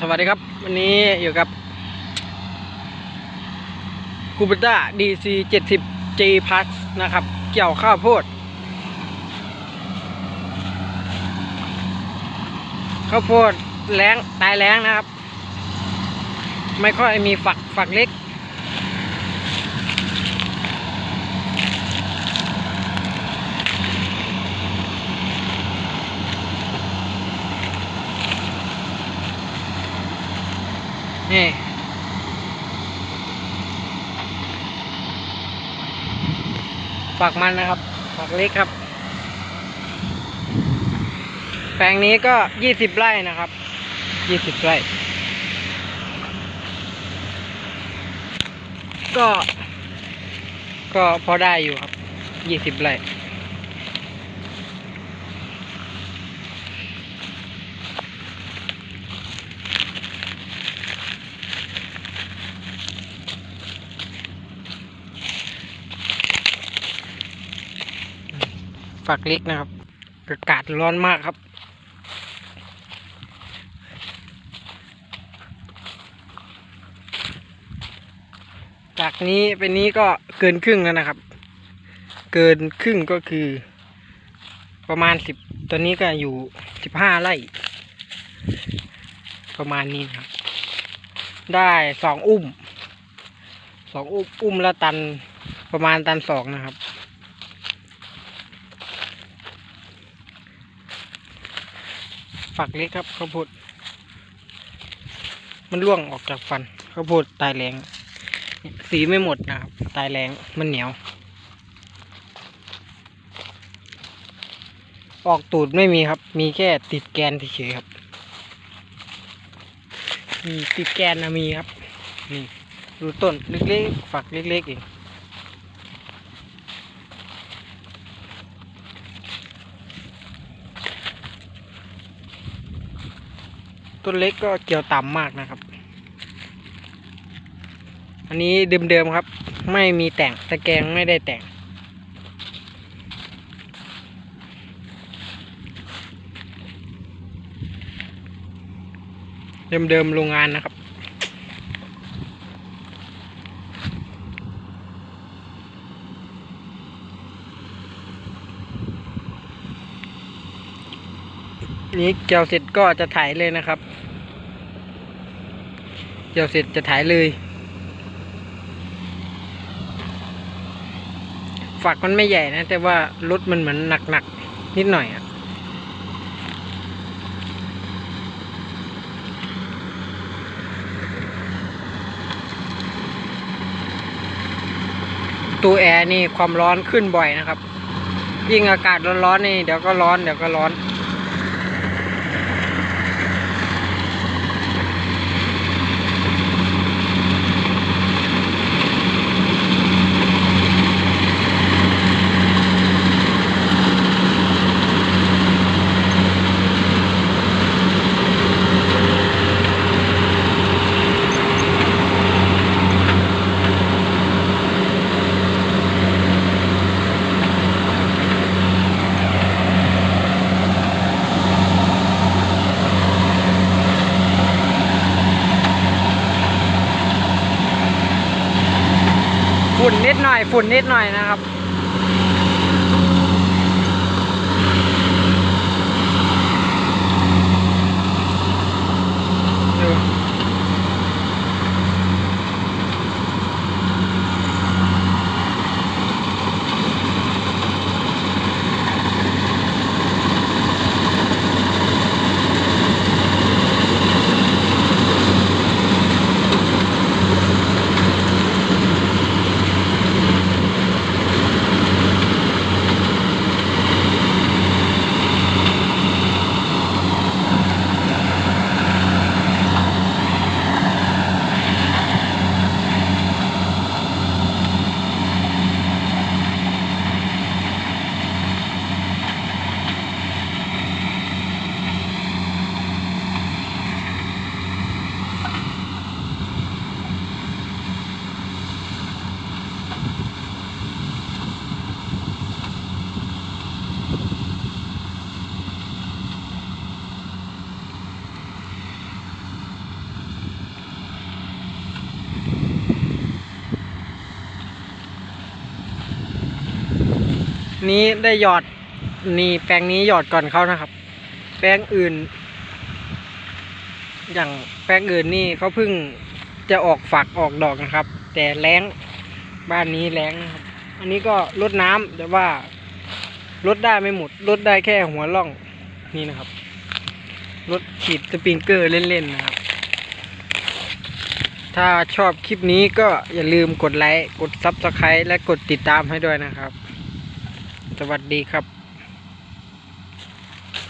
สวัสดีครับ วันนี้อยู่กับคูปิต้า DC 70 G Plus นะครับ เกี่ยวข้าวโพด ข้าวโพดแรงตายแรงนะครับ ไม่ค่อยมีฝักฝักเล็ก นี่ฝักมันนะครับฝักเล็กครับ แปลงนี้ก็ยี่สิบไร่นะครับยี่สิบไร่ ก็ ก็พอได้อยู่ครับยี่สิบไร่ ฝักเล็กนะครับ อากาศร้อนมากครับ จากนี้เป็นนี้ก็เกินครึ่งแล้วนะครับ เกินครึ่งก็คือ ประมาณสิบตอนนี้ก็อยู่สิบห้าไร่ประมาณนี้นครับ ได้สองอุ้มสองอุ้มอุ้มละตันประมาณตันสองนะครับ ฝักเล็กครับข้าวโพดมันร่วงออกจากฟันข้าวโพดตายแรงสีไม่หมดนะครับ ตายแรงมันเหนียว ออกตูดไม่มีครับ มีแค่ติดแกนเฉยครับ มีติดแกนนะมีครับ นี่ ดูต้นเล็กๆฝักเล็กๆเอง ต้นเล็กก็เกี่ยวต่ำมากนะครับ อันนี้เดิมๆครับ ไม่มีแต่งตะแกรงไม่ได้แต่ง เดิมๆโรงงานนะครับ นี้เกี่ยวเสร็จก็จะถ่ายเลยนะครับ เกี่ยวเสร็จจะถ่ายเลย ฝักมันไม่ใหญ่นะ แต่ว่ารถมันเหมือนหนักๆนิดหน่อยอะตัวแอร์นี่ความร้อนขึ้นบ่อยนะครับ ยิ่งอากาศร้อนๆนี่เดี๋ยวก็ร้อนเดี๋ยวก็ร้อน ฝุ่นนิดหน่อยฝุ่นนิดหน่อยนะครับ นี้ได้หยอดนี่แปลงนี้หยอดก่อนเขานะครับ แปลงอื่น อย่างแปลงอื่นนี่เขาเพิ่งจะออกฝักออกดอกนะครับ แต่แรงบ้านนี้แรงนะครับ อันนี้ก็ลดน้ำแต่ว่าลดได้ไม่หมดลดได้แค่หัวร่องนี่นะครับลดฉีดสปริงเกอร์เล่นๆนะครับ ถ้าชอบคลิปนี้ก็อย่าลืมกดไลค์กดซับสไครต์และกดติดตามให้ด้วยนะครับ สวัสดีครับ